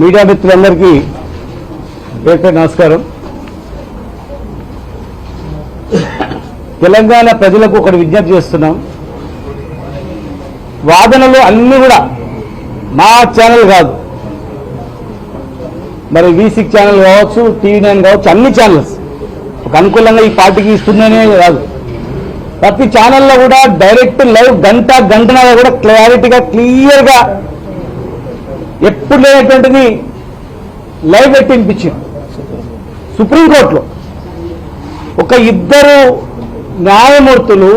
Media మిత్రులందరికీ పేరు నమస్కారం. తెలంగాణ ప్రజలకు ఒకటి విజ్ఞప్తి చేస్తున్నాం. వాదనలు అన్నీ కూడా మా ఛానల్ కాదు. మరి వి సిక్స్ ఛానల్ కావచ్చు టీవీ నైన్ కావచ్చు అన్ని ఛానల్స్. ఒక అనుకూలంగా ఈ పార్టీకి ఇస్తుందనే కాదు. ప్రతి ఛానల్లో కూడా డైరెక్ట్ లైవ్ గంట గంటన కూడా క్లారిటీగా క్లియర్గా ఎప్పుడు లేనటువంటిది లైవ్ పెట్టి వినిపించింది. సుప్రీంకోర్టులో ఒక ఇద్దరు న్యాయమూర్తులు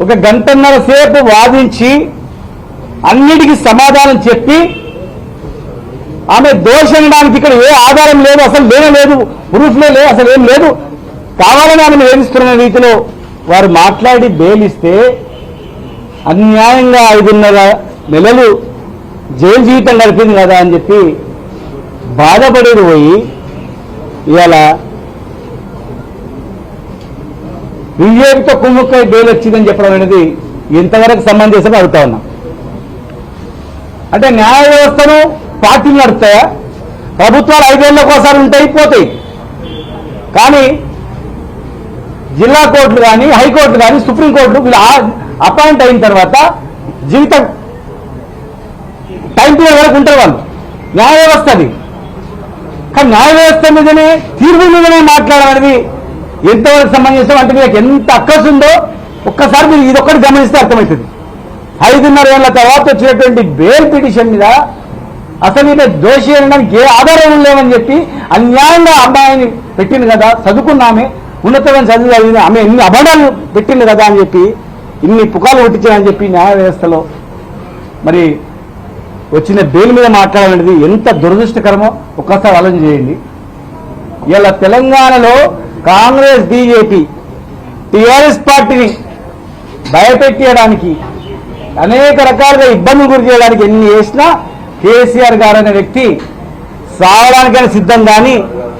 ఒక గంటన్నర సేపు వాదించి అన్నిటికీ సమాధానం చెప్పి ఆమె దోషనడానికి ఇక్కడ ఏ ఆధారం లేదు అసలు లేనే లేదు ప్రూఫ్లో లేదు అసలు ఏం లేదు. కావాలని ఆమెను వేధిస్తున్న రీతిలో వారు మాట్లాడి బేలిస్తే అన్యాయంగా ఐదున్నర నెలలు జైలు జీవితం గడిపింది కదా అని చెప్పి బాధపడేది పోయి ఇవాళ బీజేపీతో కుమ్ముక్కై బెయిల్ వచ్చిందని చెప్పడం అనేది ఎంతవరకు సంబంధించిన అడుగుతా ఉన్నాం. అంటే న్యాయ వ్యవస్థను పార్టీలు నడుస్తాయా ప్రభుత్వాలు ఐదేళ్ళకు ఒకసారి ఉంటాయి పోతాయి కానీ జిల్లా కోర్టులు కానీ హైకోర్టులు కానీ సుప్రీంకోర్టులు వీళ్ళు అపాయింట్ అయిన తర్వాత జీవితం టైం పీరియడ్ వరకు ఉంటారు వాళ్ళు? న్యాయ వ్యవస్థ అది. కానీ న్యాయ వ్యవస్థ మీదనే తీర్పు మీదనే మాట్లాడాలనేది ఎంతవరకు సంబంధించిన అంటే మీకు ఎంత అక్కసు ఉందో ఒక్కసారి మీరు ఇది ఒక్కటి గమనిస్తే అర్థమవుతుంది. ఐదున్నర ఏళ్ళ తర్వాత వచ్చినటువంటి బెయిల్ పిటిషన్ మీద అసలు ఈయన దోషి అనడానికి ఏ ఆధారం లేవని చెప్పి అన్యాయంగా అమ్మాయిని పెట్టింది కదా చదువుకున్నామే ఉన్నతమైన చదువు చదివింది ఆమె ఎన్ని అబద్ధాలు పెట్టింది కదా అని చెప్పి ఇన్ని పుకాలు కొట్టించారని చెప్పి న్యాయ వ్యవస్థలో మరి వచ్చిన బెయిల్ మీద మాట్లాడాలనేది ఎంత దురదృష్టకరమో ఒక్కసారి ఆలోచన చేయండి. ఇలా తెలంగాణలో కాంగ్రెస్ బీజేపీ టీఆర్ఎస్ పార్టీని భయపెట్టేయడానికి అనేక రకాలుగా ఇబ్బందులు గురి చేయడానికి ఎన్ని చేసినా కేసీఆర్ గారు అనే వ్యక్తి సావడానికైనా సిద్ధం కానీ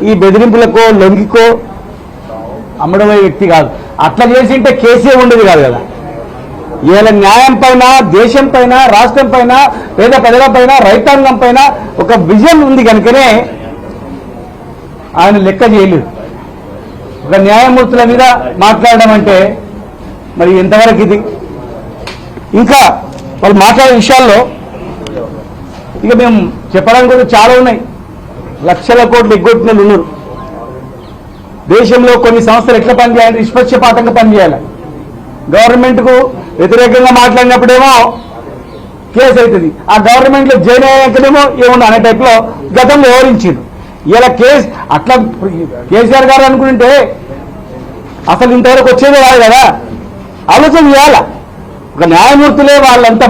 ఈ బెదిరింపులకో లొంగికో అమ్మడమయ్యే వ్యక్తి కాదు. అట్లా చేసింటే కేసీఆర్ ఉండేది కాదు కదా. వీళ్ళ న్యాయం పైన దేశం పైన రాష్ట్రం పైన పేద ప్రజల పైన రైతాంగం పైన ఒక విజన్ ఉంది కనుకనే ఆయన లెక్క చేయలేదు. ఒక న్యాయమూర్తుల మీద మాట్లాడడం అంటే మరి ఎంతవరకు ఇది? ఇంకా వాళ్ళు మాట్లాడే విషయాల్లో ఇక మేము చెప్పడానికి కూడా చాలా ఉన్నాయి. లక్షల కోట్లు ఎగ్గొట్టిన ఉన్నారు. దేశంలో కొన్ని సంస్థలు ఎట్లా పనిచేయాలి? నిష్పక్షపాతంగా పనిచేయాలి. గవర్నమెంట్కు వ్యతిరేకంగా మాట్లాడినప్పుడేమో కేసు అవుతుంది. ఆ గవర్నమెంట్లో జాయిన్ అయ్యాకనేమో ఏమన్నా అనే టైప్లో గతంలో వివరించింది ఇలా కేసు అట్లా కేసీఆర్ గారు అనుకుంటే అసలు ఇంతవరకు వచ్చేదే కాదు కదా. ఆలోచన చేయాల? ఒక న్యాయమూర్తులే వాళ్ళంతా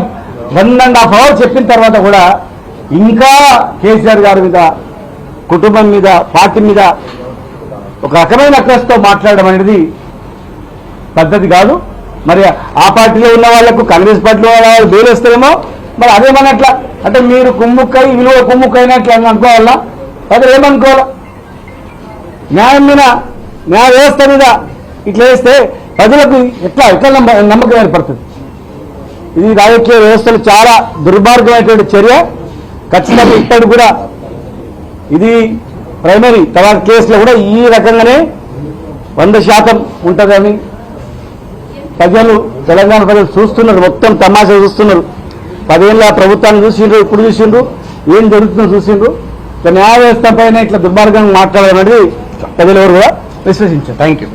వన్ అండ్ హాఫ్ అవర్ చెప్పిన తర్వాత కూడా ఇంకా కేసీఆర్ గారి మీద కుటుంబం మీద పార్టీ మీద ఒక రకమైన అక్రస్తో మాట్లాడడం అనేది పద్ధతి కాదు. మరి ఆ పార్టీలో ఉన్న వాళ్ళకు కాంగ్రెస్ పార్టీలో ఉన్న వాళ్ళు బెయిల్ మరి అదేమన్నట్లా అంటే మీరు కుమ్ముక్కై విలువ కుమ్ముక్కైనట్లు అని అనుకోవాలా? అది ఏమనుకోవాలా? న్యాయం మీద న్యాయ వ్యవస్థ మీద ఇట్లా వేస్తే ప్రజలకు ఎట్లా ఎట్లా నమ్మ- నమ్మకం ఏర్పడుతుంది? ఇది రాజకీయ వ్యవస్థలు చాలా దుర్మార్గమైనటువంటి చర్య. ఖచ్చితంగా ఇప్పటికి కూడా ఇది ప్రైమరీ తర్వాత కేసులో కూడా ఈ రకంగానే వంద శాతం ఉంటుందని ప్రజలు తెలంగాణ ప్రజలు చూస్తున్నారు మొత్తం తమాషా చూస్తున్నారు. పదేళ్ళ ప్రభుత్వాన్ని చూసిండ్రు ఇప్పుడు చూసిండ్రు ఏం జరుగుతుందో చూసిండ్రు. న్యాయ వ్యవస్థ పైన ఇట్లా దుర్మార్గంగా మాట్లాడడం ప్రజలు ఎవరు కూడా విశ్వసించారు. Thank you